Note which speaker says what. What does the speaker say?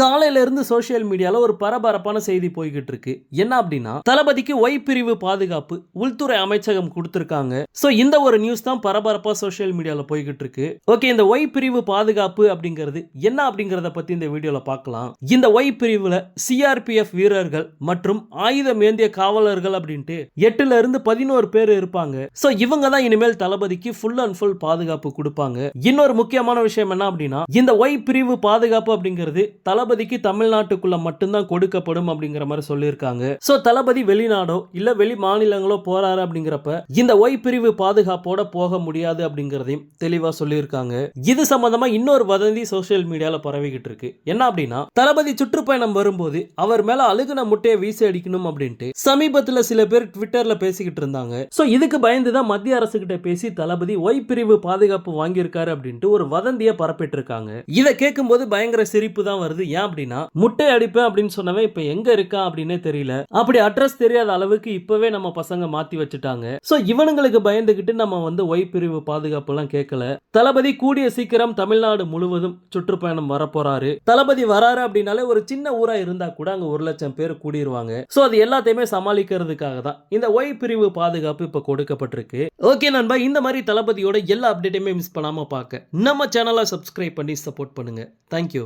Speaker 1: காலையில இருந்து சோஷியல் மீடியாவில் ஒரு பரபரப்பான செய்தி போய்கிட்டு இருக்கு என்ன அப்படின்னா தளபதிக்கு ஒய் பிரிவு பாதுகாப்பு உள்துறை அமைச்சகம் கொடுத்துருக்காங்க. ஸோ இந்த ஒரு நியூஸ் தான் பரபரப்பாக சோஷியல் மீடியாவில் போய்கிட்டு இருக்கு ஓகே இந்த ஒய் பிரிவு பாதுகாப்பு அப்படிங்கிறது என்ன அப்படிங்கிறத பத்தி இந்த வீடியோவில் பார்க்கலாம். இந்த ஒய் பிரிவில் சிஆர்பிஎஃப் வீரர்கள் மற்றும் ஆயுதம் ஏந்திய காவலர்கள் அப்படின்ட்டு எட்டுல இருந்து பதினோரு பேர் இருப்பாங்க. ஸோ இவங்க தான் இனிமேல் தளபதிக்கு ஃபுல் அண்ட் ஃபுல் பாதுகாப்பு கொடுப்பாங்க. இன்னொரு முக்கியமான விஷயம் என்ன அப்படின்னா இந்த ஒய் பிரிவு பாதுகாப்பு அப்படிங்கிறது தளபதிக்கு தமிழ்நாட்டுக்குள்ள மட்டும்தான் கொடுக்கப்படும் அப்படிங்கிற மாதிரி சொல்லியிருக்காங்க. ஸோ தளபதி வெளிநாடோ இல்ல வெளி மாநிலங்களோ போறாரு அப்படிங்கிறப்ப இந்த ஒய் பிரிவு பாதுகாப்போட போக முடியாது அப்படிங்கிறதையும் தெளிவா சொல்லியிருக்காங்க. இது சம்பந்தமா இன்னொரு வதந்தி சோசியல் மீடியால பரவிக்கிட்டு இருக்கு. என்ன அப்படின்னா தளபதி சுற்றுப்பயணம் வரும்போது அவர் மேல அழுகுன முட்டையை வீசி அடிக்கணும் அப்படின்ட்டு சமீபத்துல சில பேர் ட்விட்டர்ல பேசிக்கிட்டு இருந்தாங்க. சோ இதுக்கு பயந்து தான் மத்திய அரசு கிட்ட பேசி தளபதி ஒய் பிரிவு பாதுகாப்பு வாங்கியிருக்காரு அப்படின்ட்டு ஒரு வதந்தியை பரப்பிட்டு இருக்காங்க. இதை கேட்கும்போது பயங்கர சிரிப்பு தான் வருது. ஏன் அப்படின்னா முட்டை அடிப்பேன் அப்படின்னு சொன்னவன் இப்ப எங்க இருக்கான் அப்படின்னே தெரியல. அப்படி அட்ரஸ் தெரியாத அளவுக்கு இப்பவே நம்ம பசங்க மாத்தி வச்சுட்டாங்க. சோ இவனுங்களுக்கு பயந்துகிட்டு நம்ம வந்து ஒய் பிரிவு பாதுகாப்பு எல்லாம் கேட்கல தளபதி கூடிய சீக்கிரம் தமிழ்நாடு முழுவதும் சுற்றுப்பயணம் வரப்போறாரு. தளபதி வராரு அப்படின்னாலே ஒரு சின்ன ஊரா இருந்தா கூட அங்க ஒரு லட்சம் பேர் கூடிருவாங்க. சோ அது எல்லாத்தையுமே சமாளிக்கிறதுக்காக தான். இந்த ஒய் பிரிவு பாதுகாப்பு இப்ப கொடுக்கப்பட்டிருக்கு. ஓகே நண்பா இந்த மாதிரி தளபதியோட எல்லா அப்டேட்டையுமே மிஸ் பண்ணாம பார்க்க நம்ம சேனலை சப்ஸ்கிரைப் பண்ணி சப்போர்ட் பண்ணுங்க. தேங்க்யூ